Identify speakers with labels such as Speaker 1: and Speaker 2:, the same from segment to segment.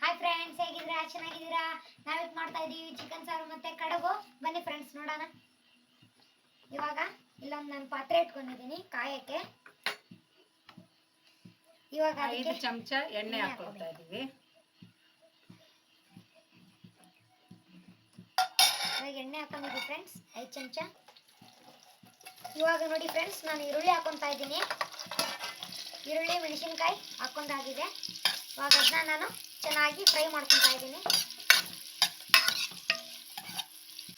Speaker 1: Hi friends ಹೇಗಿದ್ದೀರಾ? ಚೆನ್ನಾಗಿದ್ದೀರಾ? ನಾವಿತ್ ಮಾಡ್ತಾ ಇದೀವಿ ಚಿಕನ್ ಸಾರು ಮತ್ತೆ ಕಡುಬು. ಬನ್ನಿ ಫ್ರೆಂಡ್ಸ್ ನೋಡೋಣ. ಇವಾಗ ಇಲ್ಲೊಂದು ನಾನು ಪಾತ್ರೆ ಇಟ್ಕೊಂಡಿದ್ದೀನಿ ಕಾಯಕ್ಕೆ. ಇವಾಗ
Speaker 2: ಐದು
Speaker 1: ಅದಕ್ಕೆ
Speaker 2: ಚಮಚ ಎಣ್ಣೆ
Speaker 1: ಎಣ್ಣೆ
Speaker 2: ಹಾಕೊಳ್ತಾ ಇದೀವಿ
Speaker 1: ಇವಾಗ ಎಣ್ಣೆ ಹಾಕೊಂಡಿದ್ವಿ ಫ್ರೆಂಡ್ಸ್ ಐದು ಚಮಚ ಇವಾಗ ನೋಡಿ ಫ್ರೆಂಡ್ಸ್ ನಾನು ಈರುಳ್ಳಿ ಹಾಕೊತಾ ಇದ್ದೀನಿ. ಈರುಳ್ಳಿ ಮೆಣಸಿನ್ಕಾಯಿ ಹಾಕೊಂಡಾಗಿದೆ. ಇವಾಗ ಅದನ್ನ ನಾನು ಚೆನ್ನಾಗಿ ಫ್ರೈ ಮಾಡ್ಕೊತಾ ಇದ್ದೀನಿ.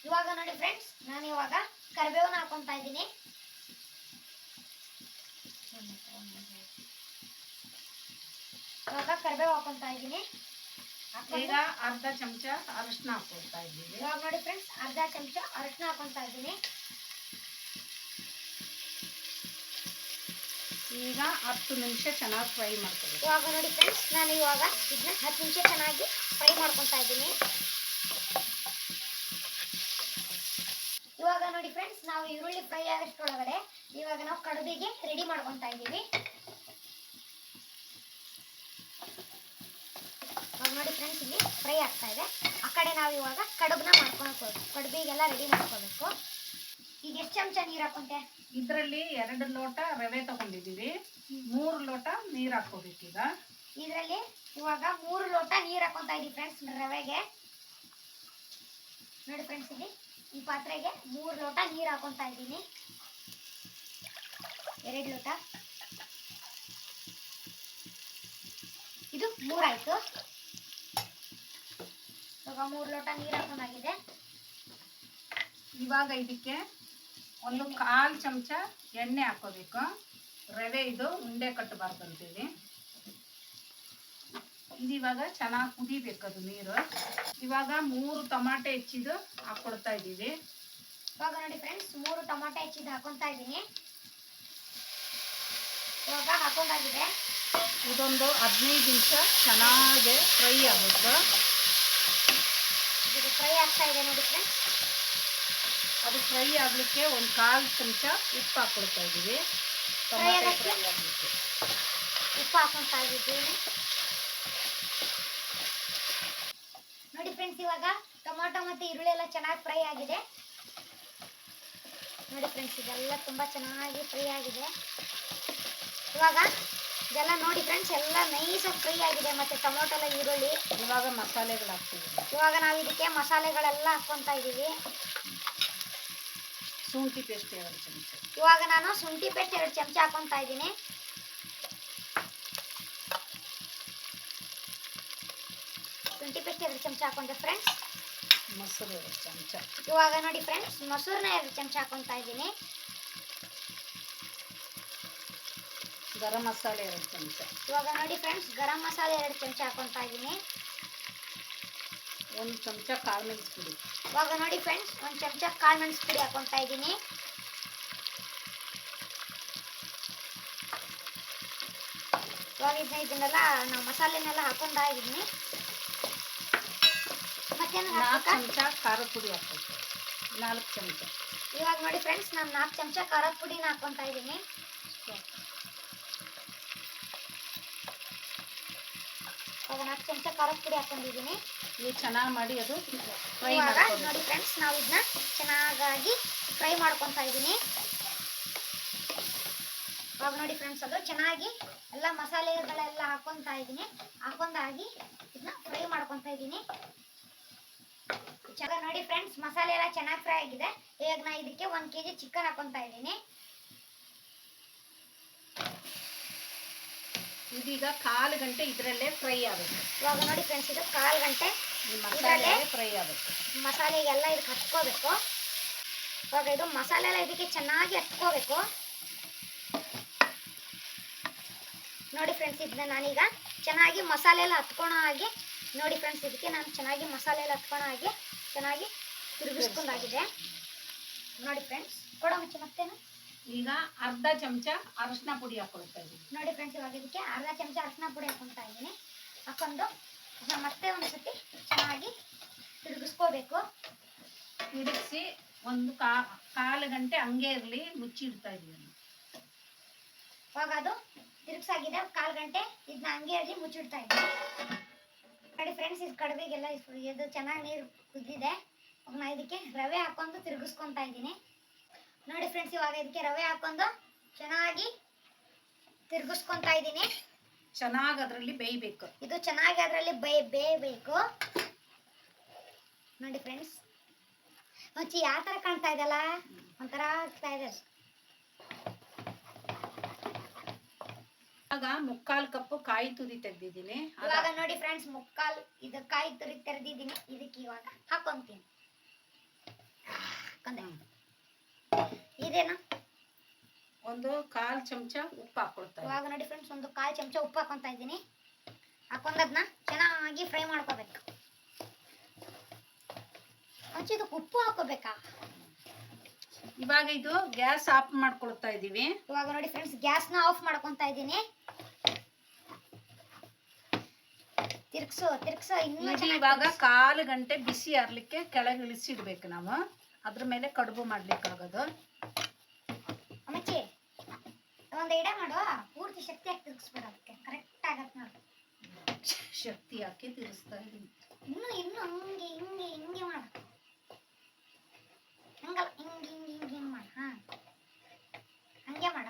Speaker 1: ಇವಾಗ ನೋಡಿ ಫ್ರೆಂಡ್ಸ್ ನಾನು ಇವಾಗ ಕರಿಬೇವನ್ನ ಹಾಕೊತಾ ಇದ್ದೀನಿ. ಇವಾಗ ಕರಿಬೇವು ಹಾಕೊತಾ ಇದ್ದೀನಿ.
Speaker 2: ಈಗ ಅರ್ಧ ಚಮಚ ಅರಿಶಿನ ಹಾಕೊತಾ ಇದ್ದೀನಿ
Speaker 1: ಇವಾಗ ನೋಡಿ ಫ್ರೆಂಡ್ಸ್ ಅರ್ಧ ಚಮಚ ಅರಿಶಿನ ಹಾಕೊತಾ ಇದ್ದೀನಿ.
Speaker 2: ಈಗ ಹತ್ತು ನಿಮಿಷ ಚೆನ್ನಾಗಿ ಫ್ರೈ ಮಾಡ್ತೀವಿ
Speaker 1: ಇವಾಗ ನೋಡಿ ಫ್ರೆಂಡ್ಸ್ ನಾನು ಇವಾಗ ಇದನ್ನ ಹತ್ತು ನಿಮಿಷ ಚೆನ್ನಾಗಿ ಫ್ರೈ ಮಾಡ್ಕೊತಾ ಇದ್ದೀನಿ. ಇವಾಗ ನೋಡಿ ಫ್ರೆಂಡ್ಸ್ ನಾವು ಈರುಳ್ಳಿ ಫ್ರೈ ಒಳಗಡೆ ಇವಾಗ ನಾವು ಕಡುಬಿಗೆ ರೆಡಿ ಮಾಡ್ಕೊತಾ ಇದ್ದೀವಿ. ನೋಡಿ ಫ್ರೆಂಡ್ಸ್ ಇಲ್ಲಿ ಫ್ರೈ ಆಗ್ತಾ ಇದೆ. ಆ ಕಡೆ ನಾವು ಇವಾಗ ಕಡುಬನ್ನ ಮಾಡ್ಕೊಳ್ಬೇಕು ಕಡುಬಿಗೆಲ್ಲ ರೆಡಿ ಮಾಡ್ಕೋಬೇಕು. ಈಗ ಎಷ್ಟು ಚಮಚ ನೀರು ಹಾಕೊಂತೆ?
Speaker 2: ಇದರಲ್ಲಿ ಎರಡು ಲೋಟ ರವೆ ತಗೊಂಡಿದ್ದೀವಿ. ಮೂರು ಲೋಟ ನೀರು ಹಾಕೋಬೇಕು ಈಗ.
Speaker 1: ಇದರಲ್ಲಿ ಇವಾಗ ಮೂರು ಲೋಟ ನೀರು ಹಾಕೋತಾ ಇದ್ದೀವಿ ಫ್ರೆಂಡ್ಸ್ ರವೆಗೆ. ನೋಡಿ ಫ್ರೆಂಡ್ಸ್ ಇಲ್ಲಿ ಈ ಪಾತ್ರೆಗೆ ಮೂರು ಲೋಟ ನೀರು ಹಾಕೊತಾ ಇದ್ದೀನಿ. ಎರಡು ಲೋಟ. ಇದು ಮೂರಾಯಿತು. ಇವಾಗ ಮೂರು ಲೋಟ ನೀರು ಹಾಕೊಂಡಾಗಿದೆ
Speaker 2: ಇವಾಗ ಇದಕ್ಕೆ ಒಂದು ಕಾಲು ಚಮಚ ಎಣ್ಣೆ ಹಾಕೋಬೇಕು. ರವೆ ಇದು ಉಂಡೆ ಕಟ್ಟಬಾರ್ದು ಅಂತೀವಿ. ಇದು ಇವಾಗ ಚೆನ್ನಾಗಿ ಕುದಿಬೇಕು ಅದು ನೀರು. ಇವಾಗ ಮೂರು ಟೊಮಾಟೆ ಹೆಚ್ಚಿದ್ದು ಹಾಕ್ಕೊಡ್ತಾ ಇದ್ದೀವಿ.
Speaker 1: ಇವಾಗ ನೋಡಿ ಫ್ರೆಂಡ್ಸ್ ಮೂರು ಟೊಮಾಟೆ ಹೆಚ್ಚಿದ್ದು ಹಾಕೊತಾ ಇದ್ದೀನಿ. ಇವಾಗ ಹಾಕೊಂಡಾಗಿದೆ
Speaker 2: ಇದೊಂದು ಹದಿನೈದು ನಿಮಿಷ ಚೆನ್ನಾಗಿ ಫ್ರೈ ಆಗುತ್ತೆ.
Speaker 1: ಇದು ಫ್ರೈ ಆಗ್ತಾ ಇದೆ ನೋಡಿ ಫ್ರೆಂಡ್ಸ್
Speaker 2: ಅದು ಫ್ರೈ ಆಗಲಿಕ್ಕೆ ಒಂದು ಕಾಲು ಚಮಚ ಉಪ್ಪು ಹಾಕ್ಕೊಳ್ತಾ ಇದ್ದೀವಿ.
Speaker 1: Fry
Speaker 2: ಫ್ರೈ ಆಗಲಿಕ್ಕೆ.
Speaker 1: ಉಪ್ಪು ಹಾಕೊಳ್ತಾ ಇದ್ದೀವಿ. ನೋಡಿ ಫ್ರೆಂಡ್ಸ್ ಇವಾಗ ಟೊಮೊಟೊ ಮತ್ತೆ ಈರುಳ್ಳಿ ಎಲ್ಲ ಚೆನ್ನಾಗಿ ಫ್ರೈ ಆಗಿದೆ. ನೋಡಿ ಫ್ರೆಂಡ್ಸ್ ಇದೆಲ್ಲ ತುಂಬಾ ಚೆನ್ನಾಗಿ ಫ್ರೈ ಆಗಿದೆ. ಇವಾಗ ಇದೆಲ್ಲ ನೋಡಿ ಫ್ರೆಂಡ್ಸ್ ಎಲ್ಲ ನೈಸಾಗಿ ಫ್ರೈ ಆಗಿದೆ ಮತ್ತೆ ಟೊಮೊಟೊ ಎಲ್ಲ ಈರುಳ್ಳಿ.
Speaker 2: ಇವಾಗ ಮಸಾಲೆಗಳು ಹಾಕ್ತೀವಿ
Speaker 1: ಇವಾಗ ನಾವು ಇದಕ್ಕೆ ಮಸಾಲೆಗಳೆಲ್ಲ ಹಾಕ್ಕೊತಾ ಇದ್ದೀವಿ.
Speaker 2: ಶುಂಠಿ ಪೇಸ್ಟ್ ಎರಡು ಚಮಚ.
Speaker 1: ಇವಾಗ ನಾನು ಶುಂಠಿ ಪೇಸ್ಟ್ ಎರಡು ಚಮಚ ಹಾಕೊತಾ ಇದ್ದೀನಿ. ಶುಂಠಿ ಪೇಸ್ಟ್ ಎರಡು ಚಮಚ ಹಾಕೊಂಡೆ ಫ್ರೆಂಡ್ಸ್
Speaker 2: ಮೊಸರು ಎರಡು ಚಮಚ.
Speaker 1: ಇವಾಗ ನೋಡಿ ಫ್ರೆಂಡ್ಸ್ ಮೊಸರನ್ನ ಎರಡು ಚಮಚ ಹಾಕೊತಾ ಇದ್ದೀನಿ.
Speaker 2: ಗರಂ ಮಸಾಲೆ ಎರಡು ಚಮಚ.
Speaker 1: ಇವಾಗ ನೋಡಿ ಫ್ರೆಂಡ್ಸ್ ಗರಂ ಮಸಾಲೆ ಎರಡು ಚಮಚ ಹಾಕೊತಾ ಇದ್ದೀನಿ.
Speaker 2: ಒಂದು ಚಮಚ ಕಾಳು ಮೆಣಸು ಪುಡಿ
Speaker 1: ಇವಾಗ ನೋಡಿ ಫ್ರೆಂಡ್ಸ್ ಒಂದು ಚಮಚ ಕಾಳು ಮೆಣಸು ಪುಡಿ ಹಾಕೊಂತಾ ಇದ್ದೀನಿ. ಇವಾಗ ಇದನ್ನ ಇದನ್ನೆಲ್ಲ ನಾವು ಮಸಾಲೆನೆಲ್ಲ ಹಾಕೊಂಡಾ ಇದ್ದೀನಿ. ಮತ್ತೆ
Speaker 2: ನಾಲ್ಕು ಚಮಚ ಖಾರದ ಪುಡಿ ಹಾಕ್ಬೇಕು. ನಾಲ್ಕು ಚಮಚ.
Speaker 1: ಇವಾಗ ನೋಡಿ ಫ್ರೆಂಡ್ಸ್ ನಾನು ನಾಲ್ಕು ಚಮಚ ಖಾರದ ಪುಡಿನ ಹಾಕೊತಾ ಇದ್ದೀನಿ. ಇವಾಗ ನಾಲ್ಕು ಚಮಚ ಖಾರದ ಪುಡಿ ಹಾಕೊಂಡಿದ್ದೀನಿ.
Speaker 2: ನೀವು ಚೆನ್ನಾಗಿ ಮಾಡಿ ಅದು ಫ್ರೈ
Speaker 1: ಇವಾಗ ನೋಡಿ ಫ್ರೆಂಡ್ಸ್ ನಾವು ಇದನ್ನ ಚೆನ್ನಾಗಿ ಫ್ರೈ ಮಾಡ್ಕೊತಾ ಇದ್ದೀನಿ. ಇವಾಗ ನೋಡಿ ಫ್ರೆಂಡ್ಸ್ ಅದು ಚೆನ್ನಾಗಿ ಎಲ್ಲ ಮಸಾಲೆಗಳೆಲ್ಲ ಹಾಕೊತಾ ಇದ್ದೀನಿ. ಹಾಕೊಂಡಾಗಿ ಇದನ್ನ ಫ್ರೈ ಮಾಡ್ಕೊತಾ ಇದ್ದೀನಿ. ನೋಡಿ ಫ್ರೆಂಡ್ಸ್ ಮಸಾಲೆ ಎಲ್ಲ ಚೆನ್ನಾಗಿ ಫ್ರೈ ಆಗಿದೆ. ಇವಾಗ ನಾ ಇದಕ್ಕೆ ಒಂದು ಕೆ ಜಿ ಚಿಕನ್ ಹಾಕೊತಾ ಇದ್ದೀನಿ.
Speaker 2: ಇದೀಗ ಕಾಲು ಗಂಟೆ ಇದರಲ್ಲೇ ಫ್ರೈ ಆಗುತ್ತೆ.
Speaker 1: ಇವಾಗ ನೋಡಿ ಫ್ರೆಂಡ್ಸ್ ಇದು ಕಾಲು ಗಂಟೆ.
Speaker 2: ಮಸಾಲೆ ಫ್ರೈ ಆಗುತ್ತೆ.
Speaker 1: ಮಸಾಲೆಗೆಲ್ಲ ಇದಕ್ಕೆ ಹಚ್ಕೋಬೇಕು ಇವಾಗ ಇದು ಮಸಾಲೆ ಎಲ್ಲ ಇದಕ್ಕೆ ಚೆನ್ನಾಗಿ ಹಚ್ಕೋಬೇಕು ನೋಡಿ ಫ್ರೆಂಡ್ಸ್ ಇದನ್ನ ನಾನೀಗ ಚೆನ್ನಾಗಿ ಮಸಾಲೆ ಎಲ್ಲ ಹತ್ಕೊಳೋ ಹಾಗೆ ನೋಡಿ ಫ್ರೆಂಡ್ಸ್ ಇದಕ್ಕೆ ನಾನು ಚೆನ್ನಾಗಿ ಮಸಾಲೆ ಎಲ್ಲ ಹತ್ಕೊಳೋ ಹಾಗೆ ಚೆನ್ನಾಗಿ ತಿರುಗಿಸ್ಕೊಂಡಾಗಿದೆ. ನೋಡಿ ಫ್ರೆಂಡ್ಸ್ ಕೊಡೋ ಮುಂಚೆ ಮತ್ತೇನು?
Speaker 2: ಈಗ ಅರ್ಧ ಚಮಚ ಅರಶಿನ ಪುಡಿ ಹಾಕೊಳ್ತಾ ಇದ್ದೀನಿ.
Speaker 1: ನೋಡಿ ಫ್ರೆಂಡ್ಸ್ ಇವಾಗ ಇದಕ್ಕೆ ಅರ್ಧ ಚಮಚ ಅರಶಿನ ಪುಡಿ ಹಾಕೊಳ್ತಾ ಇದ್ದೀನಿ. ಹಾಕೊಂಡು ಮತ್ತೆ ಒಂದು ಸತಿ ಚೆನ್ನಾಗಿ ತಿರುಗಿಸ್ಕೋಬೇಕು.
Speaker 2: ತಿರುಗಿಸಿ ಒಂದು ಕಾ ಕಾಲು ಗಂಟೆ ಹಂಗೆ ಇರಲಿ ಮುಚ್ಚಿಡ್ತಾ ಇದ್ದೀನಿ
Speaker 1: ಇವಾಗ ಅದು ತಿರುಗಿಸಾಗಿದೆ. ಕಾಲು ಗಂಟೆ ಇದನ್ನ ಹಂಗೆ ಇರಲಿ ಮುಚ್ಚಿಡ್ತಾ ಇದ್ದೀನಿ. ನೋಡಿ ಫ್ರೆಂಡ್ಸ್ ಇದು ಕಡುಬಿಗೆಲ್ಲ ಇದು ಚೆನ್ನಾಗಿ ನೀರು ಕುದ್ದಿದೆ. ನಾ ಇದಕ್ಕೆ ರವೆ ಹಾಕೊಂಡು ತಿರುಗಿಸ್ಕೊತಾ ಇದ್ದೀನಿ. ನೋಡಿ ಫ್ರೆಂಡ್ಸ್ ಇವಾಗ ಇದಕ್ಕೆ ರವೆ ಹಾಕೊಂಡು ಚೆನ್ನಾಗಿ ತಿರುಗಿಸ್ಕೊಂತ ಇದ್ದೀನಿ.
Speaker 2: ಚೆನ್ನಾಗಿ ಅದರಲ್ಲಿ ಬೇಯಬೇಕು.
Speaker 1: ಇದು ಚೆನ್ನಾಗಿ ಅದರಲ್ಲಿ ಬೇಯ ಬೇಯಬೇಕು. ನೋಡಿ ಫ್ರೆಂಡ್ಸ್ ಮುಂಚೆ ಯಾವ ಥರ ಕಾಣ್ತಾ ಇದೆಯಲ್ಲ? ಒಂಥರ ಆಗ್ತಾ ಇದೆ.
Speaker 2: ಆಗ ಮುಕ್ಕಾಲು ಕಪ್ಪು ಕಾಯಿ ತುರಿ ತೆಗ್ದಿದ್ದೀನಿ.
Speaker 1: ಇವಾಗ ನೋಡಿ ಫ್ರೆಂಡ್ಸ್ ಮುಕ್ಕಾಲ್ ಇದು ಕಾಯಿ ತುರಿ ತೆರೆದಿದ್ದೀನಿ. ಇದಕ್ಕೆ ಇವಾಗ ಹಾಕೊಂತೀನಿ. ಹಾಕೊಂಡೆ. ಇದೇನು?
Speaker 2: ಒಂದು ಕಾಲು ಚಮಚ ಉಪ್ಪು ಹಾಕೊಳ್ತಾ
Speaker 1: ಇವಾಗ ನೋಡಿ ಫ್ರೆಂಡ್ಸ್ ಒಂದು ಕಾಲು ಚಮಚ ಉಪ್ಪು ಹಾಕೊಂತ ಇದ್ದೀನಿ. ಹಾಕೊಂಡದ್ನ ಚೆನ್ನಾಗಿ ಫ್ರೈ ಮಾಡ್ಕೋಬೇಕು. ಇದಕ್ಕೆ ಉಪ್ಪು ಹಾಕೋಬೇಕಾ?
Speaker 2: ಇವಾಗ ಇದು ಗ್ಯಾಸ್ ಆಫ್ ಮಾಡ್ಕೊಳ್ತಾ ಇದ್ದೀವಿ.
Speaker 1: ಇವಾಗ ನೋಡಿ ಫ್ರೆಂಡ್ಸ್ ಗ್ಯಾಸ್ನ ಆಫ್ ಮಾಡ್ಕೊತಾ ಇದ್ದೀನಿ. ತಿರ್ಗ್ಸು ತಿರ್ಗ್ಸು ಇನ್ನು
Speaker 2: ಇವಾಗ ಕಾಲು ಗಂಟೆ ಬಿಸಿ ಆರ್ಲಿಕ್ಕೆ ಕೆಳಗೆ ಇಳಿಸಿಡ್ಬೇಕು ನಾವು. ಅದ್ರ ಮೇಲೆ ಕಡುಬು ಮಾಡ್ಲಿಕ್ಕಾಗೋದು.
Speaker 1: ಒಂದು ಎಡೆ ಮಾಡು ಪೂರ್ತಿ ಶಕ್ತಿ ಹಾಕಿ ತಿರುಗಿಸ್ಬೇಡ ಅದಕ್ಕೆ. ಕರೆಕ್ಟ್ ಆಗತ್ತೆ ನೋಡು
Speaker 2: ಶಕ್ತಿ ಹಾಕಿ ತಿರುಗಿಸ್ತಾ ಇದ್ದೀನಿ.
Speaker 1: ಇನ್ನು ಇನ್ನು ಹಿಂಗೆ ಹಿಂಗೆ ಹಿಂಗೆ ಮಾಡು. ಹಂಗಲ್ಲ ಹಿಂಗೆ ಹಿಂಗೆ ಹಿಂಗೆ ಹಿಂಗೆ ಮಾಡು. ಹಾ. ಹಂಗೆ ಮಾಡ.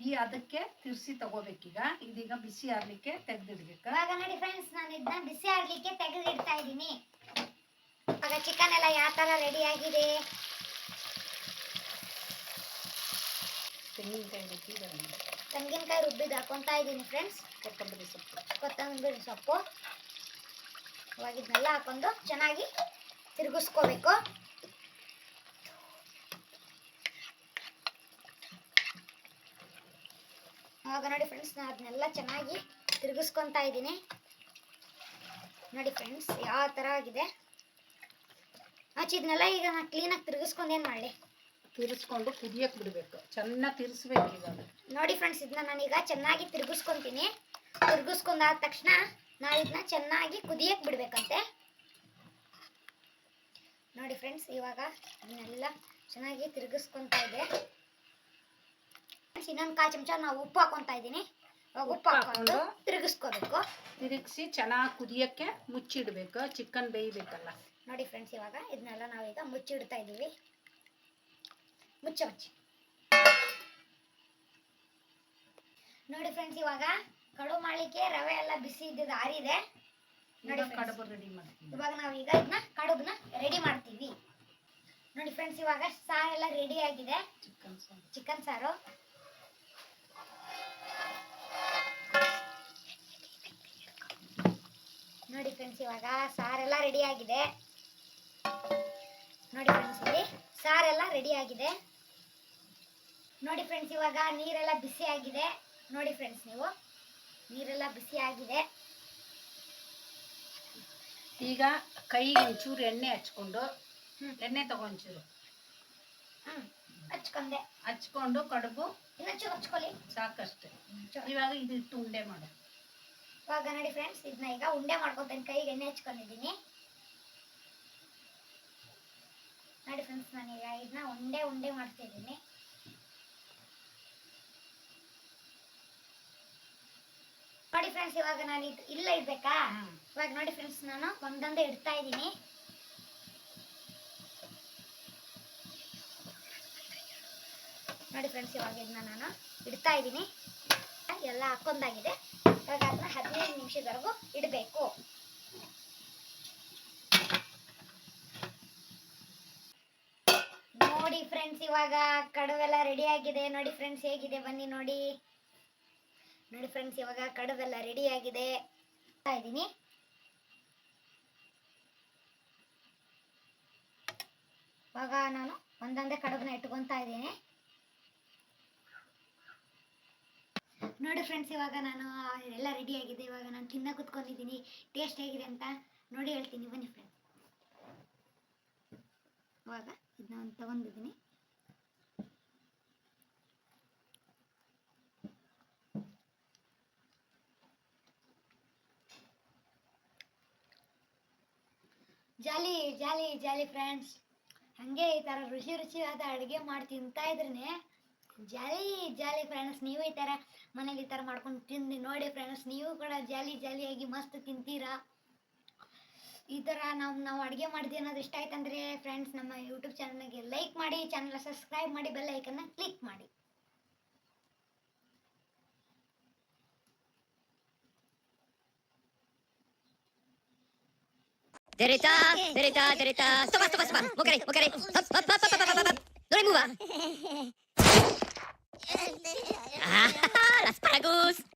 Speaker 2: ಈ ಅದಕ್ಕೆ ತಿರ್ಸಿ ತಗೋಬೇಕೀಗ. ಇದೀಗ ಬಿಸಿ ಆರ್ಲಿಕ್ಕೆ ತೆಗ್ದಿಡ್ಬೇಕು.
Speaker 1: ಇವಾಗ ನೋಡಿ ಫ್ರೆಂಡ್ಸ್ ನಾನು ಇದನ್ನ ಬಿಸಿ ಆಗ್ಲಿಕ್ಕೆ ತೆಗ್ದಿಡ್ತಾ ಇದ್ದೀನಿ. ಇವಾಗ ಚಿಕನ್ ಎಲ್ಲ ಯಾವ ಥರ ರೆಡಿ ಆಗಿದೆ?
Speaker 2: ತೆಂಗಿನಕಾಯಿ ರುಬ್ಬಿದ್
Speaker 1: ತೆಂಗಿನಕಾಯಿ ರುಬ್ಬಿದ್ದು ಫ್ರೆಂಡ್ಸ್
Speaker 2: ಕೊತ್ತಂಬರಿ ಸೊಪ್ಪು.
Speaker 1: ಕೊತ್ತಂಬರಿ ಸೊಪ್ಪು ಇವಾಗ ಇದನ್ನೆಲ್ಲ ಹಾಕೊಂಡು ಚೆನ್ನಾಗಿ ತಿರುಗಿಸ್ಕೋಬೇಕು. ಅವಾಗ ನೋಡಿ ಫ್ರೆಂಡ್ಸ್ ನಾನು ಅದನ್ನೆಲ್ಲ ಚೆನ್ನಾಗಿ ತಿರುಗಿಸ್ಕೊತಾ ಇದ್ದೀನಿ ನೋಡಿ ಫ್ರೆಂಡ್ಸ್ ಯಾವ ಥರ ಆಗಿದೆ. ಆಚೆ ಇದನ್ನೆಲ್ಲ ಈಗ ನಾನು ಕ್ಲೀನಾಗಿ ತಿರುಗಿಸ್ಕೊಂಡು ಏನು ಮಾಡಲಿ?
Speaker 2: ತಿರ್ಸ್ಕೊಂಡು ಕುದಿಯಕ್ ಬಿಡ್ಬೇಕು. ಚೆನ್ನಾಗಿ ತಿರ್ಸ್ಬೇಕು ಇವಾಗ.
Speaker 1: ನೋಡಿ ಫ್ರೆಂಡ್ಸ್ ಇದನ್ನ ನಾನೀಗ ಚೆನ್ನಾಗಿ ತಿರುಗಿಸ್ಕೊಂತೀನಿ. ತಿರುಗಿಸ್ಕೊಂಡಾದ ತಕ್ಷಣ ನಾವು ಇದನ್ನ ಚೆನ್ನಾಗಿ ಕುದಿಯಕ್ಕೆ ಬಿಡ್ಬೇಕಂತೆ. ನೋಡಿ ಫ್ರೆಂಡ್ಸ್ ಇವಾಗ ಇದನ್ನೆಲ್ಲ ಚೆನ್ನಾಗಿ ತಿರುಗಿಸ್ಕೊಂತಾ ಇದೆ. ಇನ್ನೊಂದು ಕಾಲು ಚಮಚ ನಾವು ಉಪ್ಪು ಹಾಕೊಂತ ಇದ್ದೀನಿ. ಇವಾಗ ಉಪ್ಪು ಹಾಕೊಂಡು ತಿರುಗಿಸ್ಕೋಬೇಕು.
Speaker 2: ತಿರುಗಿಸಿ ಚೆನ್ನಾಗಿ ಕುದಿಯಕ್ಕೆ ಮುಚ್ಚಿಡ್ಬೇಕು. ಚಿಕನ್ ಬೇಯಬೇಕಲ್ಲ.
Speaker 1: ನೋಡಿ ಫ್ರೆಂಡ್ಸ್ ಇವಾಗ ಇದನ್ನೆಲ್ಲ ನಾವೀಗ ಮುಚ್ಚಿಡ್ತಾ ಇದ್ದೀವಿ. ಮುಚ್ಚ ಮುಚ್ಚಿ. ನೋಡಿ ಫ್ರೆಂಡ್ಸ್ ಇವಾಗ ಕಡು ಮಾಡ್ಲಿಕ್ಕೆ ರವೆ ಎಲ್ಲ ಬಿಸಿ ಇದ್ದಿದ್ದು ಆರಿದೆ ನೋಡಿ.
Speaker 2: ಕಡುಬು ರೆಡಿ ಮಾಡ್ತೀವಿ
Speaker 1: ಇವಾಗ ನಾವು ಈಗ ಇದನ್ನ ಕಡುಬನ್ನ ರೆಡಿ ಮಾಡ್ತೀವಿ. ನೋಡಿ ಫ್ರೆಂಡ್ಸ್ ಇವಾಗ ಸಾರೆಲ್ಲ ರೆಡಿ ಆಗಿದೆ.
Speaker 2: ಚಿಕನ್ ಸಾರು.
Speaker 1: ಚಿಕನ್ ಸಾರು. ನೋಡಿ ಫ್ರೆಂಡ್ಸ್ ಇವಾಗ ಸಾರೆಲ್ಲ ರೆಡಿ ಆಗಿದೆ. ನೋಡಿ ಫ್ರೆಂಡ್ಸ್ ಇಲ್ಲಿ ಸಾರೆಲ್ಲ ರೆಡಿ ಆಗಿದೆ. ನೋಡಿ ಫ್ರೆಂಡ್ಸ್ ಇವಾಗ ನೀರೆಲ್ಲ ಬಿಸಿ ಆಗಿದೆ. ನೋಡಿ ಫ್ರೆಂಡ್ಸ್ ನೀವು ನೀರೆಲ್ಲ ಬಿಸಿ ಆಗಿದೆ.
Speaker 2: ಈಗ ಕೈಗೆ ಒಂಚೂರು ಎಣ್ಣೆ ಹಚ್ಕೊಂಡು. ಎಣ್ಣೆ ತಗೊಂಚೂರು
Speaker 1: ಹ್ಮ್ ಹಚ್ಕೊಂಡೆ.
Speaker 2: ಹಚ್ಕೊಂಡು ಕಡುಬು
Speaker 1: ಇನ್ನೊಂಚೂರು ಹಚ್ಕೊಳ್ಳಿ.
Speaker 2: ಸಾಕಷ್ಟು. ಇವಾಗ ಇದು ಇಟ್ಟು ಉಂಡೆ ಮಾಡು
Speaker 1: ಇವಾಗ ನೋಡಿ ಫ್ರೆಂಡ್ಸ್ ಇದನ್ನ ಈಗ ಉಂಡೆ ಮಾಡ್ಕೊತೇನೆ. ಕೈಗೆ ಎಣ್ಣೆ ಹಚ್ಕೊಂಡಿದ್ದೀನಿ. ನೋಡಿ ಫ್ರೆಂಡ್ಸ್ ನಾನೀಗ ಇದನ್ನ ಉಂಡೆ ಉಂಡೆ ಮಾಡ್ತಿದ್ದೀನಿ. ನೋಡಿ ಫ್ರೆಂಡ್ಸ್ ಇವಾಗ ನಾನು ಇದು ಇಲ್ಲ ಇರ್ಬೇಕಾ? ಇವಾಗ ನೋಡಿ ಫ್ರೆಂಡ್ಸ್ ನಾನು ಒಂದೊಂದೇ ಇಡ್ತಾ ಇದ್ದೀನಿ. ನೋಡಿ ಫ್ರೆಂಡ್ಸ್ ಇವಾಗ ಇದನ್ನ ನಾನು ಇಡ್ತಾ ಇದ್ದೀನಿ. ಎಲ್ಲ ಹಾಕೊಂಡಾಗಿದೆ. ಇವಾಗ ಅದನ್ನ ಹದಿನೈದು ನಿಮಿಷದವರೆಗೂ ಇಡಬೇಕು ನೋಡಿ ಫ್ರೆಂಡ್ಸ್ ಇವಾಗ ಕಡುವೆಲ್ಲ ರೆಡಿ ಆಗಿದೆ. ನೋಡಿ ಫ್ರೆಂಡ್ಸ್ ಹೇಗಿದೆ? ಬನ್ನಿ ನೋಡಿ. ನೋಡಿ ಫ್ರೆಂಡ್ಸ್ ಇವಾಗ ಕಡುವೆಲ್ಲ ರೆಡಿ ಆಗಿದೆ. ಇದ್ದೀನಿ. ಇವಾಗ ನಾನು ಒಂದೊಂದೇ ಕಡುಬನ್ನ ಇಟ್ಕೊತಾ ಇದ್ದೀನಿ. ನೋಡಿ ಫ್ರೆಂಡ್ಸ್ ಇವಾಗ ನಾನು ಎಲ್ಲ ರೆಡಿ ಆಗಿದೆ. ಇವಾಗ ನಾನು ತಿನ್ನ ಕುತ್ಕೊಂಡಿದ್ದೀನಿ. ಟೇಸ್ಟ್ ಹೇಗಿದೆ ಅಂತ ನೋಡಿ ಹೇಳ್ತೀನಿ. ಬನ್ನಿ ಫ್ರೆಂಡ್ಸ್ ಇವಾಗ ಇದನ್ನ ತಗೊಂಡಿದ್ದೀನಿ. ಜಾಲಿ ಜಾಲಿ ಜಾಲಿ ಫ್ರೆಂಡ್ಸ್ ಹಾಗೆ ಈ ಥರ ರುಚಿ ರುಚಿಯಾದ ಅಡುಗೆ ಮಾಡಿ ತಿಂತಾ ಇದ್ರೇ ಜಾಲಿ ಜಾಲಿ ಫ್ರೆಂಡ್ಸ್ ನೀವು ಈ ಥರ ಮನೇಲಿ ಈ ಥರ ಮಾಡ್ಕೊಂಡು ತಿಂದು ನೋಡಿ ಫ್ರೆಂಡ್ಸ್ ನೀವು ಕೂಡ ಜಾಲಿ, ಜಾಲಿಯಾಗಿ ಮಸ್ತ್ ತಿಂತೀರಾ? ಈ ಥರ ನಾವು ನಾವು ಅಡುಗೆ ಮಾಡಿದ್ವಿ ಅನ್ನೋದು ಇಷ್ಟ ಆಯ್ತಂದ್ರೆ ಫ್ರೆಂಡ್ಸ್ ನಮ್ಮ ಯೂಟ್ಯೂಬ್ ಚಾನಲ್ಗೆ ಲೈಕ್ ಮಾಡಿ ಚಾನಲ್ ಸಬ್ಸ್ಕ್ರೈಬ್ ಮಾಡಿ ಬೆಲ್ ಐಕನ್ನ ಕ್ಲಿಕ್ ಮಾಡಿ.
Speaker 3: Teretà, teretà, teretà. Stoppa, stoppa, stoppa. Mokare, mokare. Hop, hop, hop, hop, hop, hop. Doremuva. Ah, l'asparagus.